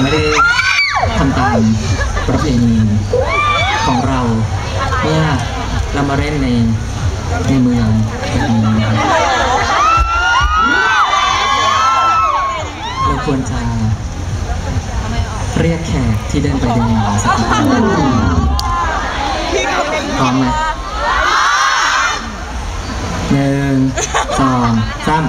ยังไม่ได้ทำตามประเพณีของเราเมื่อเรามาเล่นในในเมืองแบบนี้นะครับเราควรจะเรียกแขกที่เดินไปเดินมาสักคนพร้อมไหมหนึ่งสองสาม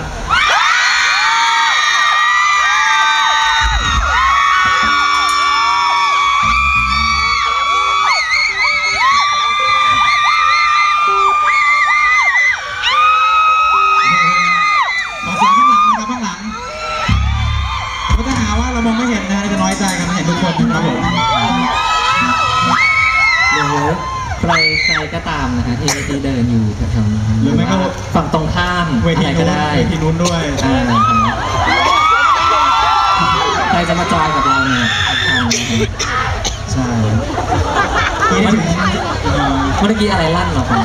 ไม่เห็นนะจะน้อยใจกันเห็นทุกคนนะครับผมหรือใครใครก็ตามนะฮะที่ที่เดินอยู่แถวๆนี้หรือไม่ก็ว่าฝั่งตรงข้ามเวทีอะไรก็นู้นได้เวทีนู้นด้วยอ่านะครับใครจะมาจอยกับเราเนี่ยทางนะครับใช่ทีนี้ถึงเอ่อเมื่อกี้อะไรลั่นเหรอผม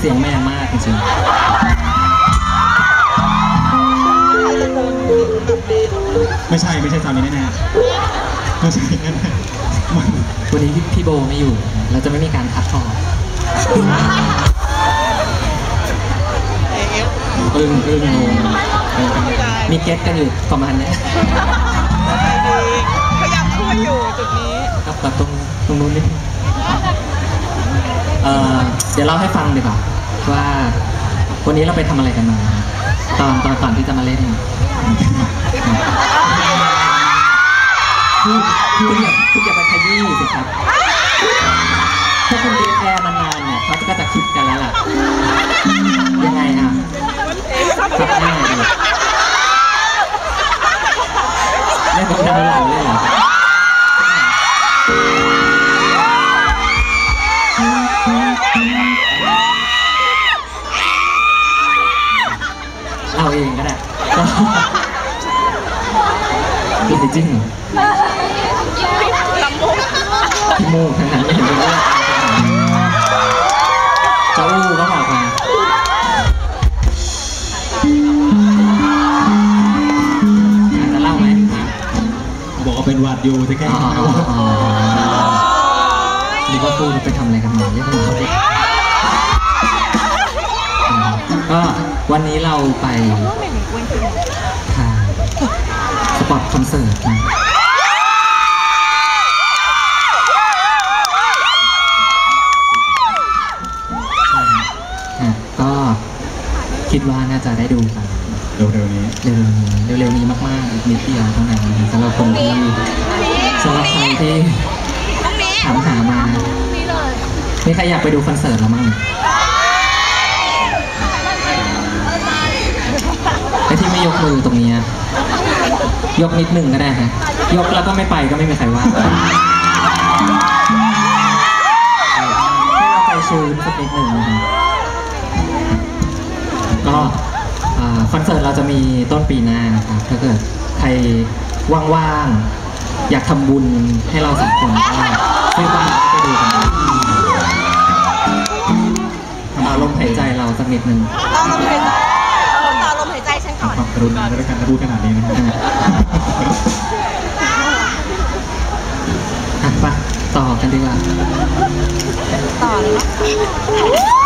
เสียงแมนมากจริง ไม่ใช่ไม่ใช่ซาวนี้แน่ๆไม่ใช่แน่ๆมันๆวันนี้พี่พี่โบไม่อยู่นะเราจะไม่มีการคัดทออึ้งอึ้งงงมีเก็ตกันอยู่ประมาณเนี้ยพยายามช่วยอยู่จุดนี้ครับแบบตรงตรงนู้นนิดนึงเอ่อเดี๋ยวเล่าให้ฟังดีกว่าว่าวันนี้เราไปทำอะไรกันมา ตอนตอนก่อนที่จะมาเล่น คุณคุณอย่าคุณอย่าไปขยี้สิครับ ถ้าคุณดีแอร์นานเนี่ยเขาก็จะคิดกันแล้วล่ะ ยังไงอะครับยังไงดีเล่นบอลดาวหลังเลยเหรอเอาเองก็ได้ ก็ผิดจริงเหรอลำบุกพี่มูกทั้งนั้นไม่เห็นเป็นเรื่องเจ้าอู้ก็บอกมาจะเล่าไหมบอกว่าเป็นหวัดอยู่จะแก้อ๋อยังไงวะหรือว่าพูดไปทำอะไรกันมาเรียกกันเขาดิก็วันนี้เราไปถ่ายสปอต คอนเสิร์ตนะอะก็คิดว่าน่าจะได้ดูกันเร็วๆนี้เร็วๆนี้เร็วๆนี้มากๆอีกนิดเดียวเท่านั้นสำหรับคนที่สำหรับใครที่พรุ่งนี้ถามหามามีใครอยากไปดูคอนเสิร์ตเรามั่งไอ้ที่ไม่ยกมือตรงเนี้ ยกนิดหนึ่งก็ได้ฮะยกแล้วก็ไม่ไปก็ไม่มีใครว่าให้เราใจชื้นสักนิดหนึ่งนะครับก็อ่าคอนเสิร์ตเราจะมีต้นปีหน้านะครับถ้าเกิดใครว่างๆ อยากทำบุญให้เราสองคนก็ซื้อบัตรไปดูกันได้ทำอารมณ์หายใจเราสักนิดหนึ่ง ต่อลมหายใจต่อลมหายใจฉัน ก่อนความกรุณาด้วยกันพูดขนาดนี้นะครับอะไปต่อกันดีกว่า ต่อเลยนะ